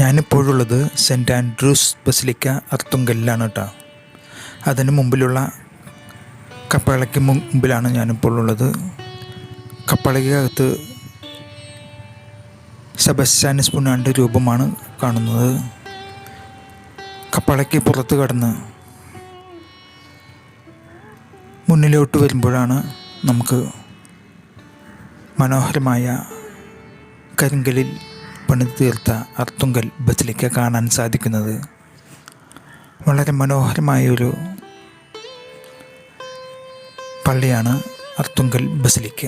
ഞാനിപ്പോഴുള്ളത് Saint Andrew's Basilica അർത്തുങ്കലിലാണ് കേട്ടോ. അതിന് മുമ്പിലുള്ള കപ്പളയ്ക്ക് മുമ്പിലാണ് ഞാനിപ്പോൾ ഉള്ളത് കപ്പളയ്ക്കകത്ത് സെബസ്റ്റാനിസ് പുണ്ണാന്റെ രൂപമാണ് കാണുന്നത്. കപ്പളയ്ക്ക് പുറത്ത് കടന്ന് മുന്നിലോട്ട് വരുമ്പോഴാണ് നമുക്ക് മനോഹരമായ കരിങ്കലിൽ പണിത് തീർത്ത അർത്തുങ്കൽ ബസിലിക്ക കാണാൻ സാധിക്കുന്നത് വളരെ മനോഹരമായൊരു പള്ളിയാണ് അർത്തുങ്കൽ ബസിലിക്ക.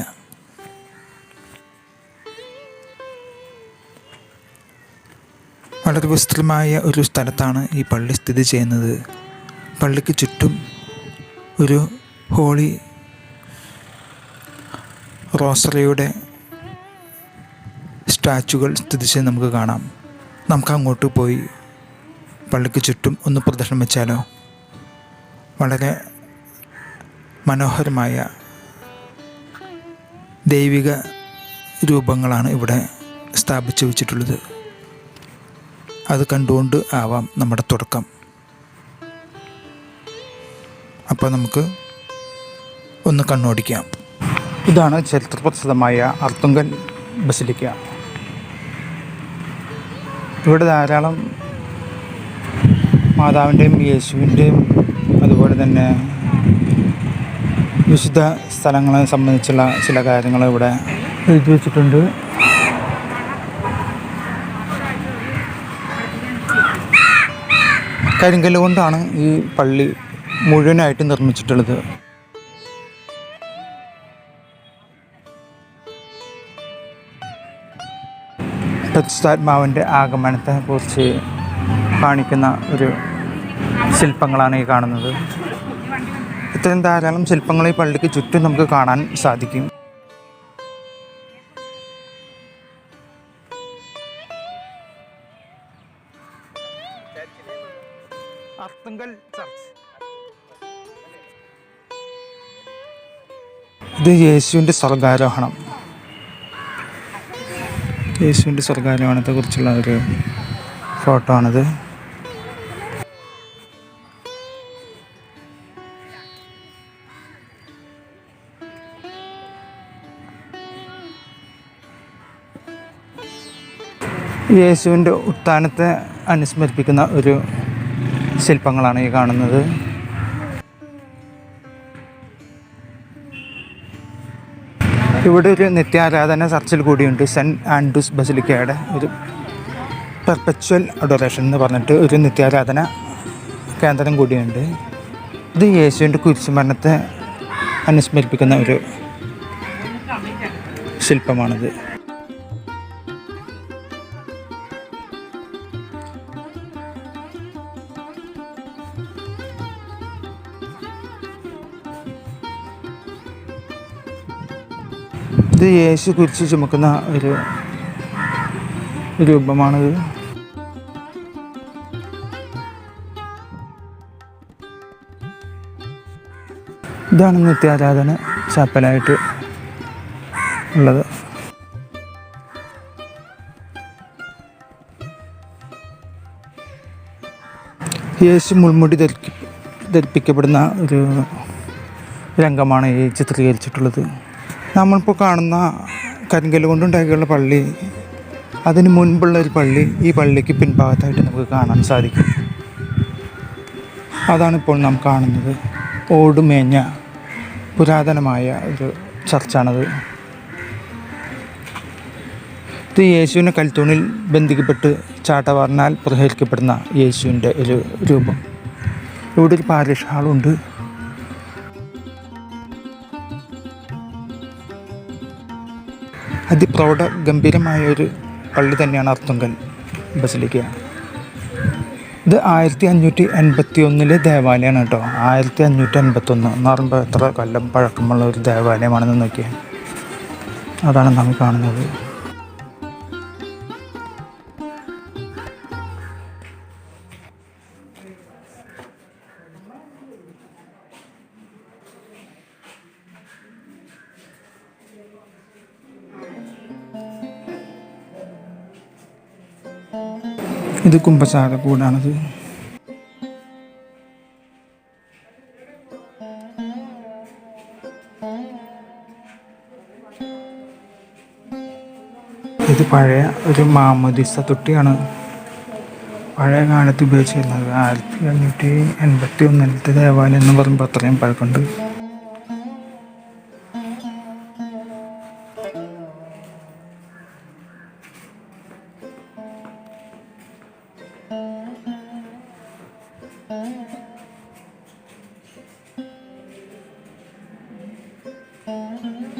വളരെ വിസ്തൃതമായ ഒരു സ്ഥലത്താണ് ഈ പള്ളി സ്ഥിതി ചെയ്യുന്നത്. പള്ളിക്ക് ചുറ്റും ഒരു ഹോളി റോസറിയുടെ സ്റ്റാച്ചുകൾ സ്ഥിതി ചെയ്ത് നമുക്ക് കാണാം. നമുക്ക് അങ്ങോട്ട് പോയി പള്ളിക്ക് ചുറ്റും ഒന്ന് പ്രദർശനം വെച്ചാലോ? വളരെ മനോഹരമായ ദൈവിക രൂപങ്ങളാണ് ഇവിടെ സ്ഥാപിച്ചു വെച്ചിട്ടുള്ളത്. അത് കണ്ടുകൊണ്ട് ആവാം നമ്മുടെ തുടക്കം. അപ്പോൾ നമുക്ക് ഒന്ന് കണ്ണോടിക്കാം. ഇതാണ് ചരിത്രപ്രസിദ്ധമായ അർത്തുങ്കൽ ബസിലിക്ക. ഇവിടെ ധാരാളം മാതാവിന്റെയും യേശുവിന്റെയും അതുപോലെ തന്നെ വിശുദ്ധ സ്ഥലങ്ങളെ സംബന്ധിച്ചുള്ള ചില കാര്യങ്ങൾ ഇവിടെ എഴുതി വെച്ചിട്ടുണ്ട്. കരിങ്കല്ല് കൊണ്ടാണ് ഈ പള്ളി മുഴുവനായിട്ട് നിർമ്മിച്ചിട്ടുള്ളത്. പരിശുദ്ധാത്മാവിന്റെ ആഗമനത്തെ കുറിച്ച് കാണിക്കുന്ന ഒരു ശില്പങ്ങളാണ് ഈ കാണുന്നത്. ഇത്തരം ധാരാളം ശില്പങ്ങൾ ഈ പള്ളിക്ക് ചുറ്റും നമുക്ക് കാണാൻ സാധിക്കും. ഇത് യേശുവിന്റെ സ്വർഗാരോഹണം. യേശുവിന്റെ സ്വർഗാരോഹണത്തെ കുറിച്ചുള്ള ഒരു ഫോട്ടോ ആണിത് യേശുവിന്റെ ഉത്ഥാനത്തെ അനുസ്മരിപ്പിക്കുന്ന ഒരു ശില്പങ്ങളാണ് ഈ കാണുന്നത്. ഇവിടെ ഒരു നിത്യാരാധന ചർച്ചിൽ കൂടിയുണ്ട് സെന്റ് ആൻഡ്രൂസ് ബസിലിക്കയുടെ ഒരു പെർപ്പച്വൽ അഡോറേഷൻ എന്ന് പറഞ്ഞിട്ട് ഒരു നിത്യാരാധന കേന്ദ്രം കൂടിയുണ്ട്. ഇത് യേശുവിന്റെ കുരിശുമരണത്തെ അനുസ്മരിപ്പിക്കുന്ന ഒരു ശില്പമാണിത്. യേശു കുരിശ് ചുമക്കുന്ന ഒരു രൂപമാണിത് ഇതാണ് നിത്യാരാധന ചാപ്പലായിട്ട് ഉള്ളത്. യേശു മുൾമുടി ധരിപ്പിക്കപ്പെടുന്ന ഒരു രംഗമാണ് ഈ ചിത്രീകരിച്ചിട്ടുള്ളത്. നമ്മളിപ്പോൾ കാണുന്ന കരിങ്കല്ല് കൊണ്ടുണ്ടാക്കിയുള്ള പള്ളി അതിന് മുൻപുള്ള ഒരു പള്ളി ഈ പള്ളിക്ക് പിൻഭാഗത്തായിട്ട് നമുക്ക് കാണാൻ സാധിക്കും. അതാണിപ്പോൾ നാം കാണുന്നത്. ഓടുമേഞ്ഞ പുരാതനമായ ഒരു ചർച്ചാണത്. ഇത് യേശുവിനെ കൽത്തൂണിൽ ബന്ധിക്കപ്പെട്ട് ചാട്ടവാറിനാൽ പ്രഹരിക്കപ്പെടുന്ന യേശുവിന്റെ ഒരു രൂപം. ഇവിടെ ഒരു പാരിഷ് ഹാളുണ്ട് അതിപ്രൗഢ ഗംഭീരമായ ഒരു പള്ളി തന്നെയാണ് അർത്തുങ്കൽ ബസിലിക്ക. ഇത് ആയിരത്തി അഞ്ഞൂറ്റി എൺപത്തി ഒന്നിലെ ദേവാലയമാണ് കേട്ടോ. ആയിരത്തി അഞ്ഞൂറ്റി അൻപത്തൊന്ന് എന്ന് പറയുമ്പോൾ എത്ര കൊല്ലം പഴക്കമുള്ള ഒരു ദേവാലയമാണെന്ന് നോക്കിയാൽ അതാണ് നാം കാണുന്നത്. ഇത് കുമ്പസാര കൂടാണിത്. ഇത് പഴയ ഒരു മാമോദിസ തൊട്ടിയാണ്. പഴയ കാലത്ത് ഉപയോഗിച്ചിരുന്നത് ആയിരത്തി അഞ്ഞൂറ്റി എൺപത്തി ഒന്നിലത്തെ ദേവാലയം എന്ന് പറയുമ്പോൾ അത്രയും പഴക്കമുണ്ട്. Mm-hmm.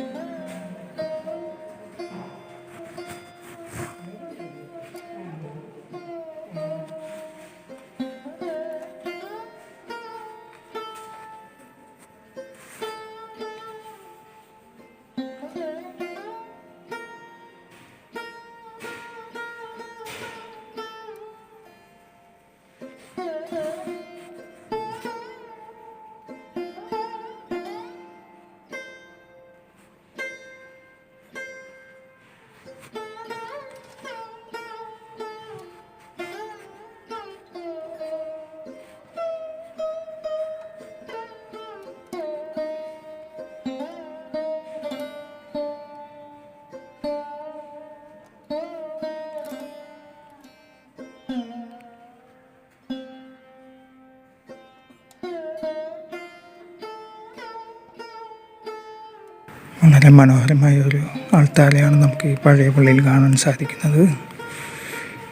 വളരെ മനോഹരമായ ഒരു ആൾത്താരയാണ് നമുക്ക് ഈ പഴയ പള്ളിയിൽ കാണാൻ സാധിക്കുന്നത്.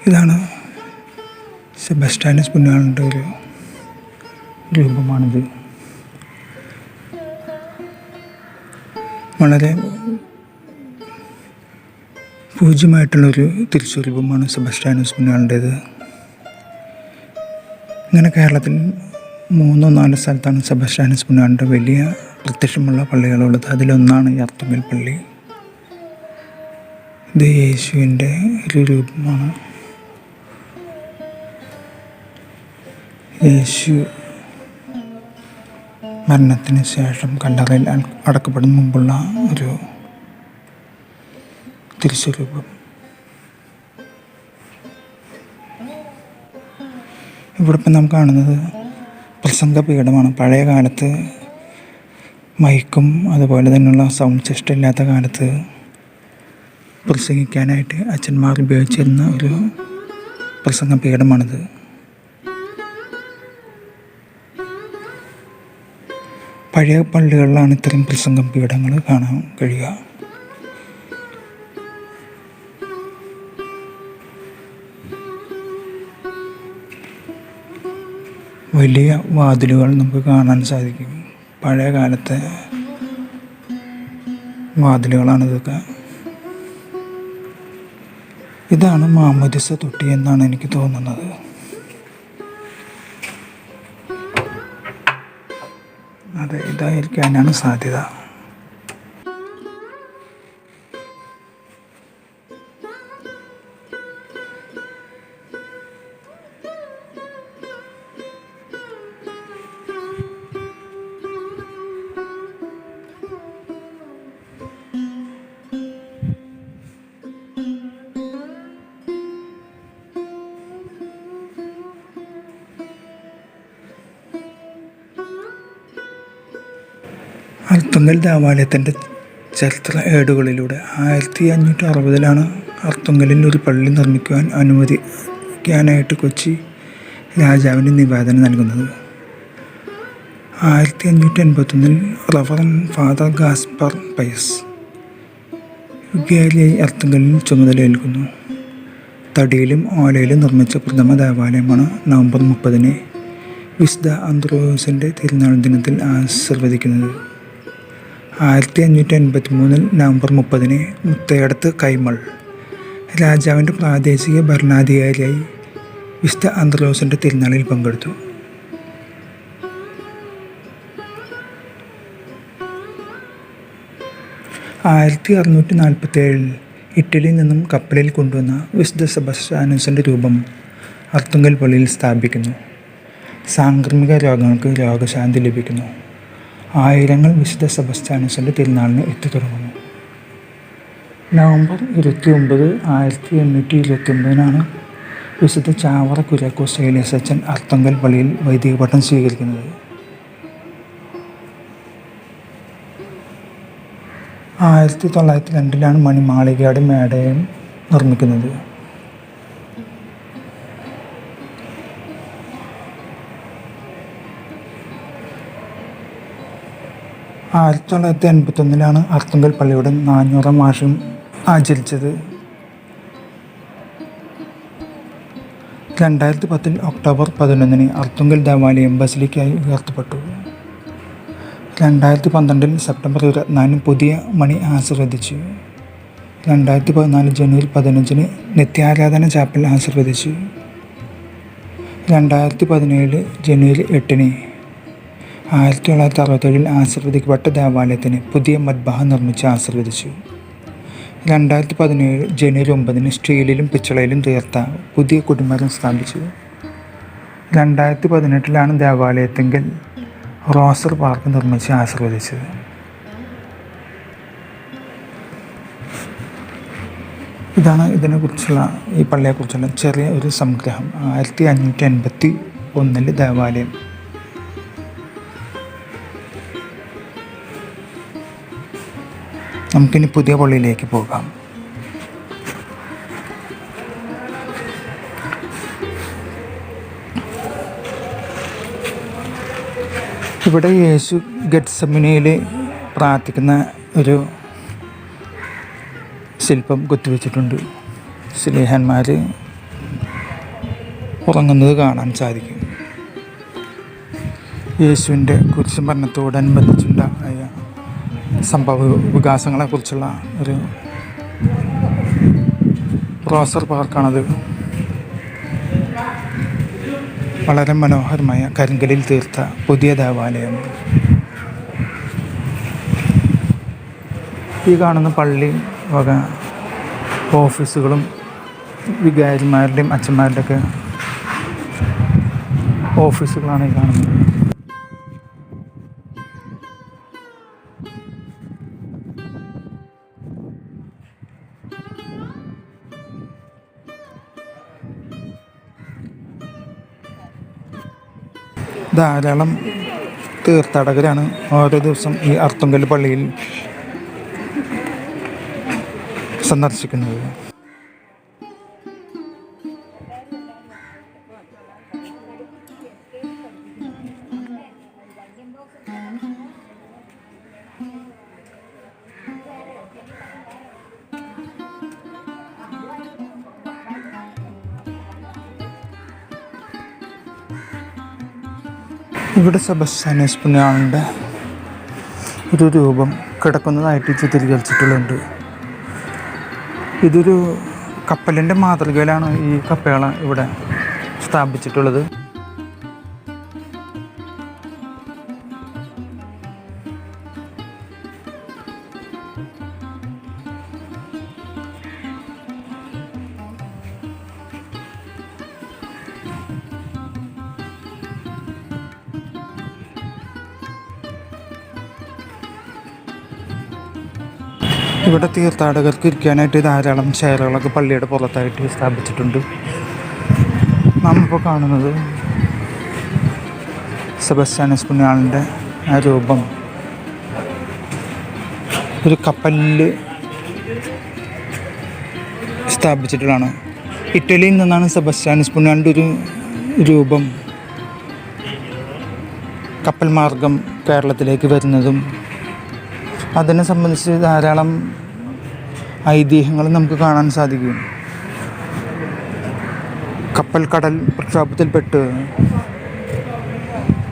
ഇതാണ് സെബസ്റ്റാനസ് പുന്നാളിന്റെ ഒരു രൂപമാണിത്. വളരെ പൂജ്യമായിട്ടുള്ളൊരു തിരിച്ചുരൂപമാണ് സെബസ്റ്റാനസ് പുന്നാളിന്റേത്. ഇങ്ങനെ കേരളത്തിൽ മൂന്നോ നാലോ സ്ഥലത്താണ് സെബസ്റ്റാനസ് പുന്നാളിന്റെ വലിയ പ്രത്യക്ഷമുള്ള പള്ളികളുള്ളത് അതിലൊന്നാണ് ഈ അർത്തുങ്കൽ പള്ളി. ഇത് യേശുവിന്റെ ഒരു രൂപമാണ്. യേശു മരണത്തിന് ശേഷം കല്ലറയിൽ അട- അടക്കപ്പെടുന്ന മുമ്പുള്ള ഒരു തിരിച്ചുരൂപം ഇവിടെ ഇപ്പം നാം കാണുന്നത് പ്രസംഗ പീഠമാണ് പഴയ കാലത്ത് മൈക്കും അതുപോലെ തന്നെയുള്ള സൗണ്ട് സിസ്റ്റം ഇല്ലാത്ത കാലത്ത് പ്രസംഗിക്കാനായിട്ട് അച്ഛന്മാർ ഉപയോഗിച്ചിരുന്ന ഒരു പ്രസംഗ പീഠമാണിത്. പഴയ പള്ളികളിലാണ് ഇത്തരം പ്രസംഗ പീഠങ്ങൾ കാണാൻ കഴിയുക. വലിയ വാതിലുകൾ നമുക്ക് കാണാൻ സാധിക്കും. പഴയ കാലത്തെ വാതിലുകളാണ് ഇതൊക്കെ ഇതാണ് മാമോദിസ തൊട്ടി എന്നാണ് എനിക്ക് തോന്നുന്നത്. അതെ ഇതായിരിക്കാനാണ് സാധ്യത. അർത്തുങ്കൽ ദേവാലയത്തിന്റെ ചരിത്ര ഏടുകളിലൂടെ ആയിരത്തി അഞ്ഞൂറ്റി അറുപതിലാണ് അർത്തുങ്കലിൽ ഒരു പള്ളി നിർമ്മിക്കുവാൻ അനുവദിക്കാനായിട്ട് കൊച്ചി രാജാവിന് നിവേദനം നൽകുന്നത്. ആയിരത്തി അഞ്ഞൂറ്റി എൺപത്തൊന്നിൽ റവറൻ ഫാദർ ഗാസ്പർ പൈസ് വികാരിയായി അർത്തുങ്കലിൽ ചുമതലയേൽക്കുന്നു തടിയിലും ഓലയിലും നിർമ്മിച്ച പ്രഥമ ദേവാലയമാണ് നവംബർ മുപ്പതിന് വിശുദ്ധ അന്ത്രോസിന്റെ തിരുനാൾ ദിനത്തിൽ ആശീർവദിക്കുന്നത്. ആയിരത്തി അഞ്ഞൂറ്റി എൺപത്തി മൂന്നിൽ നവംബർ മുപ്പതിന് മുത്തയടത്ത് കൈമൾ. രാജാവിന്റെ പ്രാദേശിക ഭരണാധികാരിയായി വിശുദ്ധ അന്തർലോസിന്റെ തിരുനാളിൽ പങ്കെടുത്തു. ആയിരത്തി അറുന്നൂറ്റി നാൽപ്പത്തി ഏഴിൽ ഇറ്റലിയിൽ നിന്നും കപ്പലിൽ കൊണ്ടുവന്ന വിശുദ്ധ സെബസ്റ്റാനസിന്റെ രൂപം അർത്തുങ്കൽ പള്ളിയിൽ സ്ഥാപിക്കുന്നു. സാംക്രമിക രോഗങ്ങൾക്ക് രോഗശാന്തി ലഭിക്കുന്നു. ആയിരങ്ങൾ വിശുദ്ധ സെബസ്റ്റാനസിന്റെ തിരുനാളിന് എത്തിത്തുടങ്ങുന്നു നവംബർ ഇരുപത്തി ഒമ്പത് ആയിരത്തി എണ്ണൂറ്റി ഇരുപത്തി ഒമ്പതിനാണ് വിശുദ്ധ ചാവറ കുര്യാക്കോസ് ഏലിയസ് അച്ഛൻ അർത്തങ്കൽ പള്ളിയിൽ വൈദിക പട്ടം സ്വീകരിക്കുന്നത്. ആയിരത്തി തൊള്ളായിരത്തി രണ്ടിലാണ് മണിമാളികയുടെ മേടയം നിർമ്മിക്കുന്നത്. ആയിരത്തി തൊള്ളായിരത്തി എൺപത്തൊന്നിലാണ് അർത്തുങ്കൽ പള്ളിയുടെ നാനൂറാം വാർഷികം ആചരിച്ചത്. രണ്ടായിരത്തി പത്തിൽ ഒക്ടോബർ പതിനൊന്നിന് അർത്തുങ്കൽ ദേവാലയം ബസിലിക്കായി ഉയർത്തപ്പെട്ടു. രണ്ടായിരത്തി പന്ത്രണ്ടിൽ സെപ്റ്റംബർ ഇരുപത്തിനാലിന് പുതിയ മണി ആശീർവദിച്ചു. രണ്ടായിരത്തി പതിനാല് ജനുവരി പതിനഞ്ചിന് നിത്യാരാധന ചാപ്പൽ ആശീർവദിച്ചു. രണ്ടായിരത്തി പതിനേഴ് ജനുവരി എട്ടിന് ആയിരത്തി തൊള്ളായിരത്തി അറുപത്തേഴിൽ ആശീർവദിക്കപ്പെട്ട ദേവാലയത്തിന് പുതിയ മദ്ബഹ നിർമ്മിച്ച് ആശീർവദിച്ചു. രണ്ടായിരത്തി പതിനേഴ് ജനുവരി ഒമ്പതിന് സ്റ്റീലിലും പിച്ചളയിലും തീർത്ത പുതിയ കുടിമരം സ്ഥാപിച്ചു. രണ്ടായിരത്തി പതിനെട്ടിലാണ് ദേവാലയത്തെങ്കിൽ റോസർ പാർക്ക് നിർമ്മിച്ച് ആശീർവദിച്ചത്. ഇതാണ് ഇതിനെക്കുറിച്ചുള്ള ഈ പള്ളിയെക്കുറിച്ചുള്ള ചെറിയ ഒരു സംഗ്രഹം. ആയിരത്തി അഞ്ഞൂറ്റി എൺപത്തി ഒന്നിൽ ദേവാലയം നമുക്കിനി പുതിയ പള്ളിയിലേക്ക് പോകാം. ഇവിടെ യേശു ഗഡ്സമിനയിൽ പ്രാർത്ഥിക്കുന്ന ഒരു ശില്പം കൊത്തിവെച്ചിട്ടുണ്ട്. സ്നേഹന്മാർ ഉറങ്ങുന്നത് കാണാൻ സാധിക്കും. യേശുവിന്റെ കുരിശ് മരണത്തോടനുബന്ധിച്ചുണ്ടായ സംഭവ വികാസങ്ങളെക്കുറിച്ചുള്ള ഒരു റോസർ പാർക്കാണത്. വളരെ മനോഹരമായ കരിങ്കലിൽ തീർത്ത പുതിയ ദേവാലയം. ഈ കാണുന്ന പള്ളി വക ഓഫീസുകളും വികാരിമാരുടെയും അച്ഛന്മാരുടെയൊക്കെ ഓഫീസുകളാണ് ഈ കാണുന്നത്. ധാരാളം തീർത്ഥാടകരാണ് ഓരോ ദിവസം ഈ അർത്തുങ്കൽ പള്ളിയിൽ സന്ദർശിക്കുന്നത്. ഇവിടെ സെബസ്റ്റാനസ് പുണ്യാളന്റെ ഒരു രൂപം കിടക്കുന്നതായിട്ട് ചിത്രീകരിച്ചിട്ടുള്ളുണ്ട് ഇതൊരു കപ്പലിന്റെ മാതൃകയിലാണ് ഈ കപ്പേള ഇവിടെ സ്ഥാപിച്ചിട്ടുള്ളത്. ഇവിടെ തീർത്ഥാടകർക്ക് ഇരിക്കാനായിട്ട് ധാരാളം ചെയറുകളൊക്കെ പള്ളിയുടെ പുറത്തായിട്ട് സ്ഥാപിച്ചിട്ടുണ്ട്. നാം ഇപ്പോൾ കാണുന്നത് സെബസ്റ്റാനസ് പുണ്യാളിന്റെ ആ രൂപം. ഒരു കപ്പലിൽ സ്ഥാപിച്ചിട്ടുള്ളതാണ്. ഇറ്റലിയിൽ നിന്നാണ് സെബസ്റ്റാനസ് പുണ്യാളിന്റെ ഒരു രൂപം. കപ്പൽ മാർഗം കേരളത്തിലേക്ക് വരുന്നതും അതിനെ സംബന്ധിച്ച് ധാരാളം ഐതിഹ്യങ്ങൾ നമുക്ക് കാണാൻ സാധിക്കും. കപ്പൽ കടൽ പ്രക്ഷോഭത്തിൽപ്പെട്ട്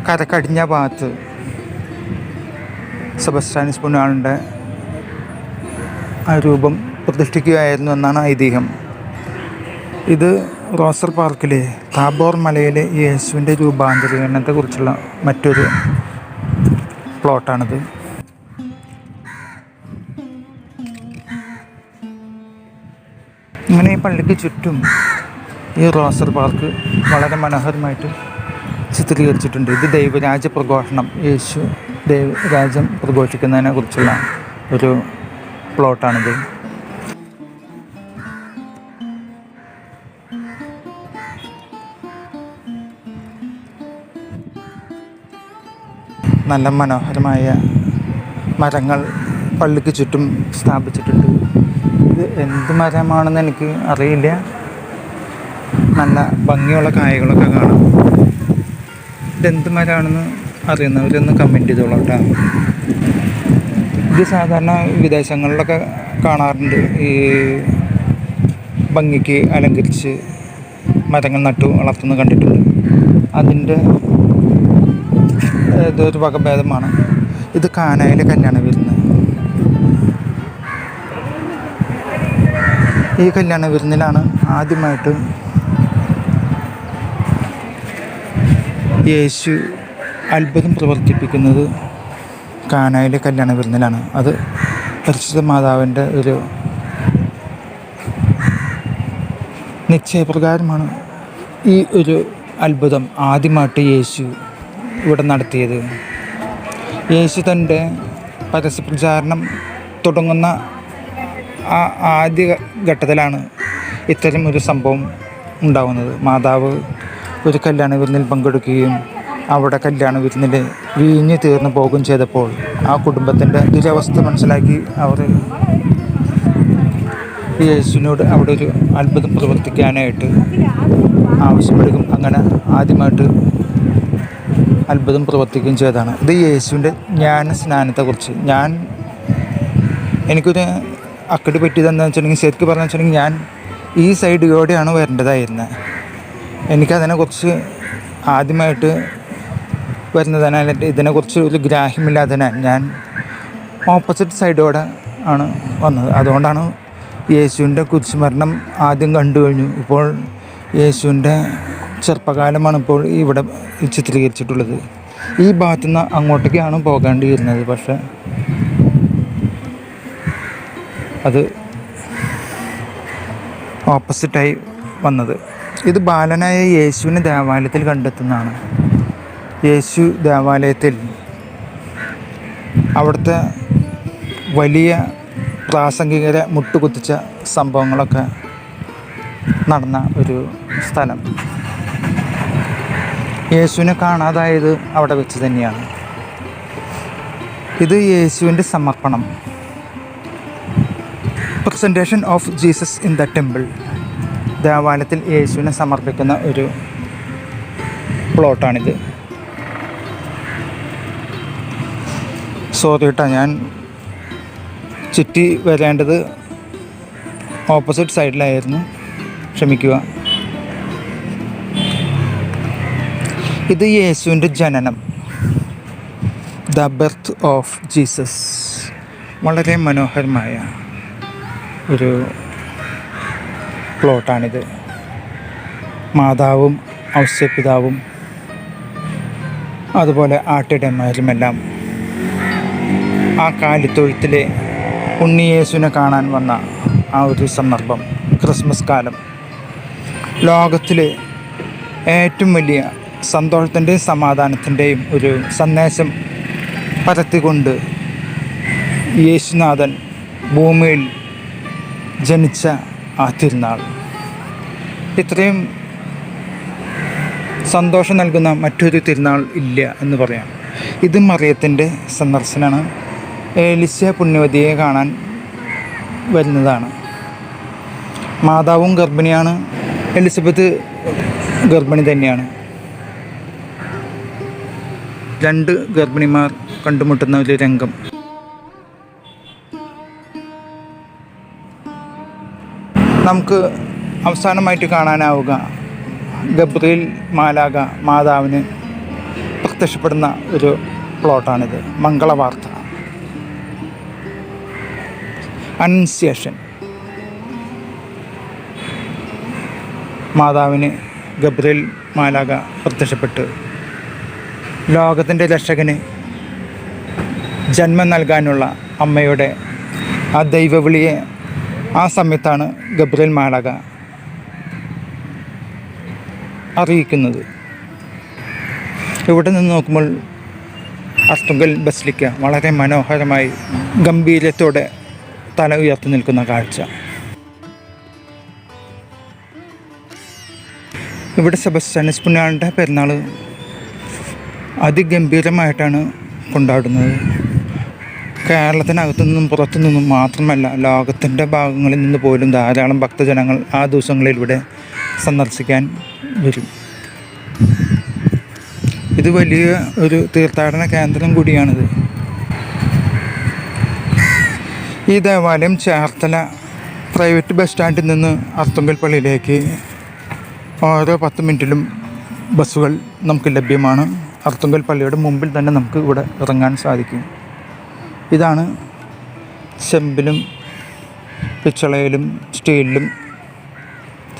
കരക്കടിഞ്ഞ ഭാഗത്ത് സെബസ്റ്റാനിസ് പുണ്യാളിന്റെ ആ രൂപം പ്രതിഷ്ഠിക്കുകയായിരുന്നു എന്നാണ് ഐതിഹ്യം. ഇത് റോസർ പാർക്കിലെ താബോർ മലയിലെ യേശുവിന്റെ രൂപാന്തരീകരണത്തെക്കുറിച്ചുള്ള മറ്റൊരു പ്ലോട്ടാണിത്. ഇങ്ങനെ ഈ പള്ളിക്ക് ചുറ്റും ഈ റോസർ പാർക്ക് വളരെ മനോഹരമായിട്ട് ചിത്രീകരിച്ചിട്ടുണ്ട്. ഇത് ദൈവരാജ പ്രഘോഷണം യേശു ദൈവരാജ്യം പ്രഘോഷിക്കുന്നതിനെ കുറിച്ചുള്ള ഒരു പ്ലോട്ടാണിത്. നല്ല മനോഹരമായ മരങ്ങൾ പള്ളിക്ക് ചുറ്റും സ്ഥാപിച്ചിട്ടുണ്ട്. എന്ത് മരമാണെന്ന് എനിക്ക് അറിയില്ല. നല്ല ഭംഗിയുള്ള കായകളൊക്കെ കാണാം. ഇതെന്ത് മരമാണെന്ന് അറിയുന്നവരൊന്ന് കമന്റ് ചെയ്തോളാം കേട്ടോ. ഇത് സാധാരണ വിദേശങ്ങളിലൊക്കെ കാണാറുണ്ട്. ഈ ഭംഗിക്ക് അലങ്കരിച്ച് മരങ്ങൾ നട്ടു വളർത്തുന്നത് കണ്ടിട്ടുണ്ട്. അതിന്റെ ഇതൊരു വകഭേദമാണ്. ഇത് കാനായിലെ കല്യാണം വിരുന്ന്. ഈ കല്യാണ വിരുന്നിലാണ് ആദ്യമായിട്ട് യേശു അത്ഭുതം പ്രവർത്തിപ്പിക്കുന്നത് കാനായിലെ കല്യാണ വിരുന്നിലാണ്. അത് പരിശുദ്ധ മാതാവിന്റെ ഒരു നിശ്ചയപ്രകാരമാണ് ഈ ഒരു അത്ഭുതം ആദ്യമായിട്ട് യേശു ഇവിടെ നടത്തിയത്. യേശു തന്റെ പരസ്യപ്രചാരണം തുടങ്ങുന്ന ആ ആദ്യ ഘട്ടത്തിലാണ് ഇത്തരം ഒരു സംഭവം ഉണ്ടാകുന്നത് മാതാവ് ഒരു കല്യാണ വിരുന്നിൽ പങ്കെടുക്കുകയും അവിടെ കല്യാണ വിരുന്നിൽ വീഞ്ഞു തീർന്നു പോകുകയും ചെയ്തപ്പോൾ ആ കുടുംബത്തിന്റെ ദുരവസ്ഥ മനസ്സിലാക്കി അവർ യേശുവിനോട് അവിടെ ഒരു അത്ഭുതം പ്രവർത്തിക്കാനായിട്ട് ആവശ്യപ്പെടുകയും അങ്ങനെ ആദ്യമായിട്ട് അത്ഭുതം പ്രവർത്തിക്കുകയും ചെയ്തതാണ്. ഇത് യേശുവിന്റെ ജ്ഞാന സ്നാനത്തെക്കുറിച്ച് ഞാൻ എനിക്കൊരു അക്കടി പറ്റിയതെന്ന് വെച്ചിട്ടുണ്ടെങ്കിൽ ശരിക്കും പറഞ്ഞു വെച്ചിട്ടുണ്ടെങ്കിൽ ഞാൻ ഈ സൈഡിലൂടെയാണ് വരേണ്ടതായിരുന്നത് എനിക്കതിനെക്കുറിച്ച് ആദ്യമായിട്ട് വരുന്നതിനാൽ ഇതിനെക്കുറിച്ച് ഒരു ഗ്രാഹ്യമില്ലാത്തതിനാൽ ഞാൻ ഓപ്പോസിറ്റ് സൈഡോടെ ആണ് വന്നത്. അതുകൊണ്ടാണ് യേശുവിന്റെ കുരിശുമരണം ആദ്യം കണ്ടു കഴിഞ്ഞു. ഇപ്പോൾ യേശുവിന്റെ ചെറുപ്പകാലമാണ് ഇപ്പോൾ ഇവിടെ ചിത്രീകരിച്ചിട്ടുള്ളത് ഈ ഭാഗത്തു നിന്ന് അങ്ങോട്ടേക്കാണ് പോകേണ്ടിയിരുന്നത്. പക്ഷേ അത് ഓപ്പോസിറ്റായി വന്നത്. ഇത് ബാലനായ യേശുവിനെ ദേവാലയത്തിൽ കണ്ടെത്തുന്നതാണ്. യേശു ദേവാലയത്തിൽ അവിടുത്തെ വലിയ പ്രാസംഗികരെ മുട്ടുകുത്തിച്ച സംഭവങ്ങളൊക്കെ നടന്ന ഒരു സ്ഥലം. യേശുവിനെ കാണാതായത് അവിടെ വെച്ച് തന്നെയാണ്. ഇത് യേശുവിന്റെ സമർപ്പണം. Presentation of Jesus in the temple ദേവാലയത്തിൽ യേശുവിനെ സമർപ്പിക്കുന്ന ഒരു പ്ലോട്ടാണിത്. സോറി കേട്ടോ ഞാൻ ചുറ്റി വരേണ്ടത് ഓപ്പോസിറ്റ് സൈഡിലായിരുന്നു ക്ഷമിക്കുക. ഇത് യേശുവിന്റെ ജനനം. ദ ബർത്ത് ഓഫ് ജീസസ് വളരെ മനോഹരമായ ഒരു പ്ലോട്ടാണിത്. മാതാവും ഔസ്യപിതാവും അതുപോലെ ആട്ടിടന്മാരുമെല്ലാം ആ കാലിത്തൊഴുത്തിലെ ഉണ്ണിയേശുവിനെ കാണാൻ വന്ന ആ ഒരു സന്ദർഭം ക്രിസ്മസ് കാലം. ലോകത്തിലെ ഏറ്റവും വലിയ സന്തോഷത്തിന്റെയും സമാധാനത്തിന്റെയും ഒരു സന്ദേശം പരത്തിക്കൊണ്ട് യേശുനാഥൻ ഭൂമിയിൽ ജനിച്ച ആ തിരുനാൾ. ഇത്രയും സന്തോഷം നൽകുന്ന മറ്റൊരു തിരുനാൾ ഇല്ല എന്ന് പറയാം. ഇത് മറിയത്തിന്റെ സന്ദർശനമാണ്. ഏലിസ്യ പുണ്യവതിയെ കാണാൻ വരുന്നതാണ്. മാതാവും ഗർഭിണിയാണ്. എലിസബത്ത് ഗർഭിണി തന്നെയാണ്. രണ്ട് ഗർഭിണിമാർ കണ്ടുമുട്ടുന്ന ഒരു രംഗം. നമുക്ക് അവസാനമായിട്ട് കാണാനാവുക. ഗബ്രിയിൽ മാലാക മാതാവിന് പ്രത്യക്ഷപ്പെടുന്ന ഒരു പ്ലോട്ടാണിത്. മംഗളവാർത്ത. അനൗൺസിയേഷൻ മാതാവിന് ഗബ്രിൽ മാലാക പ്രത്യക്ഷപ്പെട്ട്. ലോകത്തിന്റെ രക്ഷകന് ജന്മം നൽകാനുള്ള അമ്മയുടെ ആ ദൈവവിളിയെ ആ സമയത്താണ് ഗബ്രിയൽ മാടക അറിയിക്കുന്നത്. ഇവിടെ നിന്ന് നോക്കുമ്പോൾ അർത്തുങ്കൽ ബസ്ലിക്ക വളരെ മനോഹരമായി ഗംഭീര്യത്തോടെ തല ഉയർത്തി നിൽക്കുന്ന കാഴ്ച. ഇവിടെ സെബസ്റ്റാനിസ് പുണ്യാളിന്റെ പെരുന്നാൾ അതിഗംഭീരമായിട്ടാണ് കൊണ്ടാടുന്നത്. കേരളത്തിനകത്തു നിന്നും പുറത്തു നിന്നും മാത്രമല്ല ലോകത്തിന്റെ ഭാഗങ്ങളിൽ നിന്ന് പോലും ധാരാളം ഭക്തജനങ്ങൾ ആ ദിവസങ്ങളിൽ ഇവിടെ സന്ദർശിക്കാൻ വരും. ഇത് വലിയ ഒരു തീർത്ഥാടന കേന്ദ്രം കൂടിയാണിത്. ഈ ദേവാലയം ചേർത്തല പ്രൈവറ്റ് ബസ് സ്റ്റാൻഡിൽ നിന്ന് അർത്തുങ്കൽ പള്ളിയിലേക്ക് ഓരോ പത്ത് മിനിറ്റിലും ബസ്സുകൾ നമുക്ക് ലഭ്യമാണ്. അർത്തുങ്കൽ പള്ളിയുടെ മുമ്പിൽ തന്നെ നമുക്ക് ഇവിടെ ഇറങ്ങാൻ സാധിക്കും. ഇതാണ് ചെമ്പിലും പിച്ചളയിലും സ്റ്റീലിലും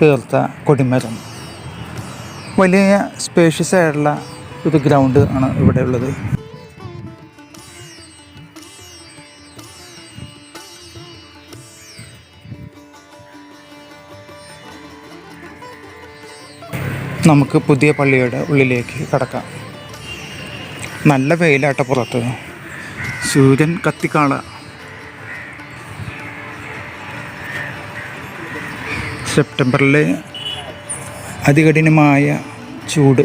തീർത്ത കൊടിമരം. വലിയ സ്പേഷ്യസ് ആയിട്ടുള്ള ഒരു ഗ്രൗണ്ട് ആണ് ഇവിടെ ഉള്ളത്. നമുക്ക് പുതിയ പള്ളിയുടെ ഉള്ളിലേക്ക് കടക്കാം. നല്ല വെയിലാട്ട പുറത്ത്. സൂര്യൻ കത്തിക്കാള. സെപ്റ്റംബറിലെ അതികഠിനമായ ചൂട്.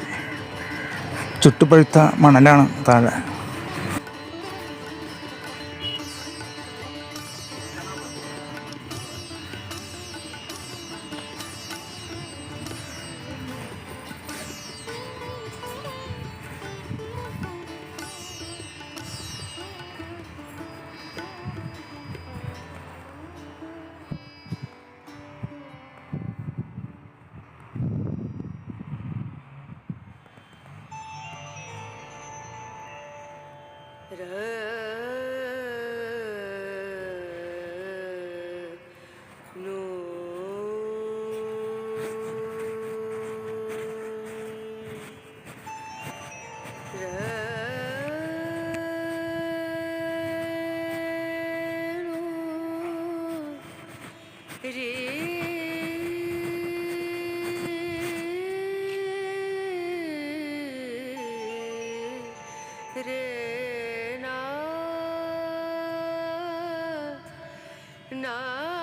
ചുട്ടുപഴുത്ത മണലാണ് താഴെ. enough.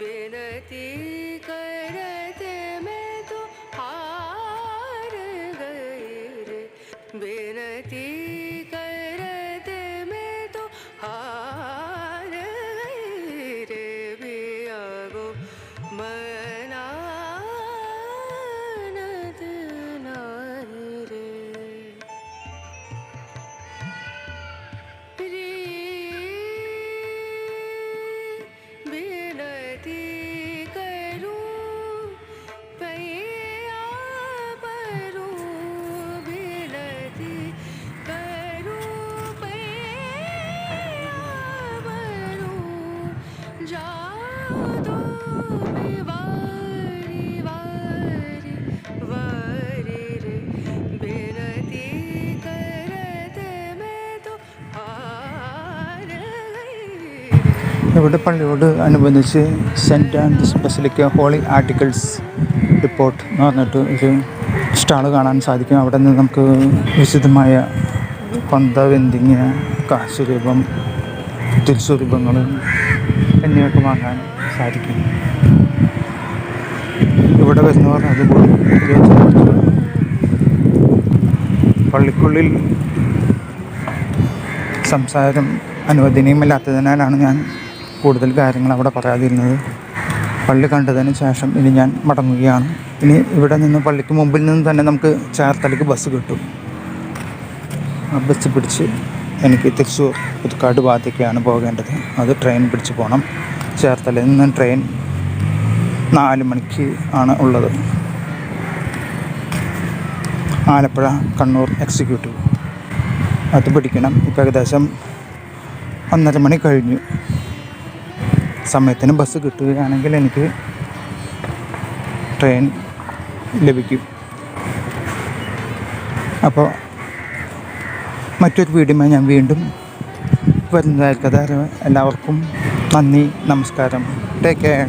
विनती ഇവിടെ പള്ളിയോട് അനുബന്ധിച്ച് Saint Andrew's Basilica holy articles report എന്ന് പറഞ്ഞിട്ട് ഒരു സ്റ്റാൾ കാണാൻ സാധിക്കും. അവിടെ നിന്ന് നമുക്ക് വിശദമായ കൊന്ത വെന്തിങ്ങ കാശുരൂപം തിരുസ്വരൂപങ്ങൾ എന്നിവയൊക്കെ വാങ്ങാൻ സാധിക്കും. ഇവിടെ വരുന്നവർ ഉപയോഗിച്ച് പള്ളിക്കുള്ളിൽ സംസാരം അനുവദനീയമല്ലാത്തതിനാലാണ് ഞാൻ കൂടുതൽ കാര്യങ്ങൾ അവിടെ പറയാതിരുന്നത്. പള്ളി കണ്ടതിന് ശേഷം ഇനി ഞാൻ മടങ്ങുകയാണ്. ഇനി ഇവിടെ നിന്ന് പള്ളിക്ക് മുമ്പിൽ നിന്ന് തന്നെ നമുക്ക് ചേർത്തലയ്ക്ക് ബസ് കിട്ടും. ആ ബസ് പിടിച്ച് എനിക്ക് തൃശ്ശൂർ പുതുക്കാട് ഭാഗത്തേക്കാണ് പോകേണ്ടത്. അത് ട്രെയിൻ പിടിച്ച് പോകണം. ചേർത്തലയിൽ ഇന്ന് ട്രെയിൻ നാല് മണിക്ക് ആണ് ഉള്ളത്. ആലപ്പുഴ കണ്ണൂർ എക്സിക്യൂട്ടീവ് അത് പിടിക്കണം. ഇപ്പോൾ ഏകദേശം ഒന്നര മണി കഴിഞ്ഞു. സമയത്തിന് ബസ് കിട്ടുകയാണെങ്കിൽ എനിക്ക് ട്രെയിൻ ലഭിക്കും. അപ്പോൾ മറ്റൊരു വീഡിയോ ഞാൻ വീണ്ടും വരുന്നതായിരിക്കും. എല്ലാവർക്കും നന്ദി നമസ്കാരം. Take care